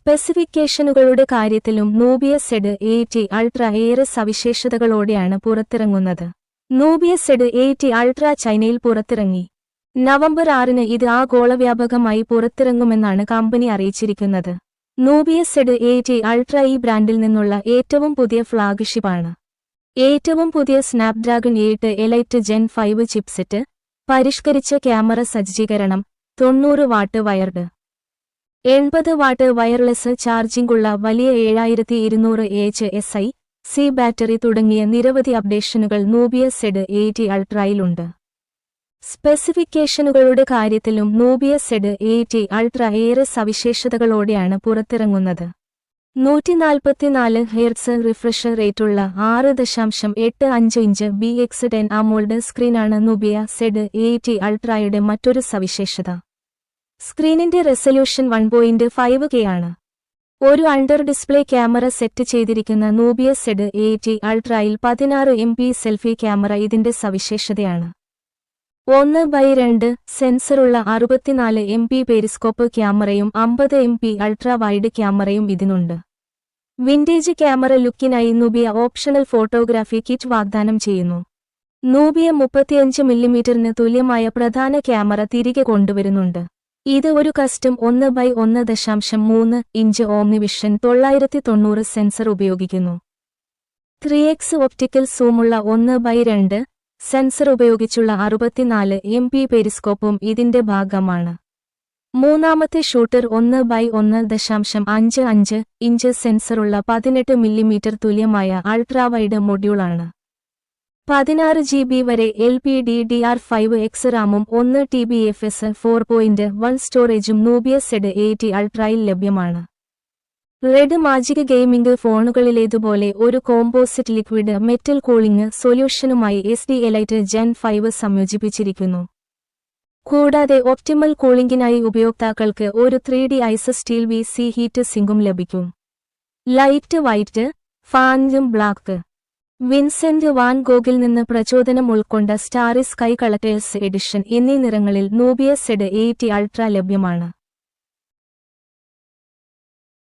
സ്പെസിഫിക്കേഷനുകളുടെ കാര്യത്തിലും Nubia Z eighty ultra ഏറെ സവിശേഷതകളോടെയാണ് പുറത്തിറങ്ങുന്നത്. നൂബിയ സെഡ് എയ്റ്റി അൾട്ര ചൈനയിൽ പുറത്തിറങ്ങി. നവംബർ ആറിന് ഇത് ആഗോളവ്യാപകമായി പുറത്തിറങ്ങുമെന്നാണ് കമ്പനി അറിയിച്ചിരിക്കുന്നത്. നൂബിയ സെഡ് എയ്റ്റി അൾട്ര ഈ ബ്രാൻഡിൽ നിന്നുള്ള ഏറ്റവും പുതിയ ഫ്ളാഗ്ഷിപ്പാണ് ഏറ്റവും പുതിയ Snapdragon eight elite gen five chipset പരിഷ്കരിച്ച ക്യാമറ സജ്ജീകരണം തൊണ്ണൂറ് വാട്ട് വയർഡ്. എൺപത് വാട്ട് വയർലെസ് ചാർജിംഗുള്ള വലിയ ഏഴായിരത്തി ഇരുന്നൂറ് H S I C battery തുടങ്ങിയ നിരവധി അപ്ഡേഷനുകൾ നൂബിയ സെഡ് എയ്റ്റി അൾട്രയിലുണ്ട്. സ്പെസിഫിക്കേഷനുകളുടെ കാര്യത്തിലും നൂബിയ സെഡ് എയ്റ്റി അൾട്ര ഏറെ സവിശേഷതകളോടെയാണ് പുറത്തിറങ്ങുന്നത്. നൂറ്റിനാൽപ്പത്തിനാല് ഹെയർസ് റിഫ്രഷ് റേറ്റുള്ള ആറ് ദശാംശം എട്ട് അഞ്ച് inch B X ten AMOLED സ്ക്രീനാണ് Nubia Z eighty അൾട്രയുടെ മറ്റൊരു സവിശേഷത. സ്ക്രീനിന്റെ resolution one point five K ആണ്. ഒരു അണ്ടർ ഡിസ്പ്ലേ ക്യാമറ സെറ്റ് ചെയ്തിരിക്കുന്ന നൂബിയ സെഡ് എ ടി അൾട്രയിൽ പതിനാറ് എം പി സെൽഫി ക്യാമറ ഇതിന്റെ സവിശേഷതയാണ്. ഒന്ന് ബൈ രണ്ട് സെൻസറുള്ള അറുപത്തിനാല് എം പി പെരിസ്കോപ്പ് ക്യാമറയും അമ്പത് എം പി അൾട്രാ വൈഡ് ക്യാമറയും ഇതിനുണ്ട്. വിന്റേജ് ക്യാമറ ലുക്കിനായി നൂബിയ ഓപ്ഷണൽ ഫോട്ടോഗ്രാഫി കിറ്റ് വാഗ്ദാനം ചെയ്യുന്നു. നൂബിയ മുപ്പത്തിയഞ്ച് മില്ലിമീറ്ററിന് തുല്യമായ പ്രധാന ക്യാമറ തിരികെ കൊണ്ടുവരുന്നുണ്ട്. ഇത് ഒരു കസ്റ്റം ഒന്ന് ബൈ ഒന്ന് ദശാംശം മൂന്ന് ഇഞ്ച് ഓംനിവിഷൻ തൊള്ളായിരത്തി തൊണ്ണൂറ് സെൻസർ ഉപയോഗിക്കുന്നു. ത്രീ എക്സ് ഒപ്റ്റിക്കൽ സൂമുള്ള ഒന്ന് ബൈ രണ്ട് സെൻസർ ഉപയോഗിച്ചുള്ള അറുപത്തിനാല് എം പി പെരിസ്കോപ്പും ഇതിന്റെ ഭാഗമാണ്. മൂന്നാമത്തെ ഷൂട്ടർ ഒന്ന് ബൈ ഒന്ന് ദശാംശം അഞ്ച് അഞ്ച് ഇഞ്ച് സെൻസറുള്ള പതിനെട്ട് മില്ലിമീറ്റർ തുല്യമായ അൾട്രാവൈഡ് മൊഡ്യൂളാണ്. പതിനാറ് ജി ബി വരെ L P D D R five X റാമും ഒന്ന് T B F S four point one സ്റ്റോറേജും നൂബിയ സെഡ് എയ്റ്റി അൾട്രയിൽ ലഭ്യമാണ്. റെഡ് മാജിക് ഗെയിമിംഗ് ഫോണുകളിലേതുപോലെ ഒരു composite liquid metal cooling സൊല്യൂഷനുമായി S D elite gen five സംയോജിപ്പിച്ചിരിക്കുന്നു. കൂടാതെ optimal കൂളിംഗിനായി ഉപയോക്താക്കൾക്ക് ഒരു three D ice steel V C heat സിങ്കും ലഭിക്കും. ലൈറ്റ് വൈറ്റ് ഫാൻജും ബ്ലാക്ക് വിൻസെന്റ് വാൻ ഗോഗിൽ നിന്ന് പ്രചോദനം ഉൾക്കൊണ്ട സ്റ്റാറി സ്കൈ കളക്ടേഴ്സ് എഡിഷൻ എന്നീ നിറങ്ങളിൽ നൂബിയ സെഡ് എയ്റ്റി അൾട്ര ലഭ്യമാണ്.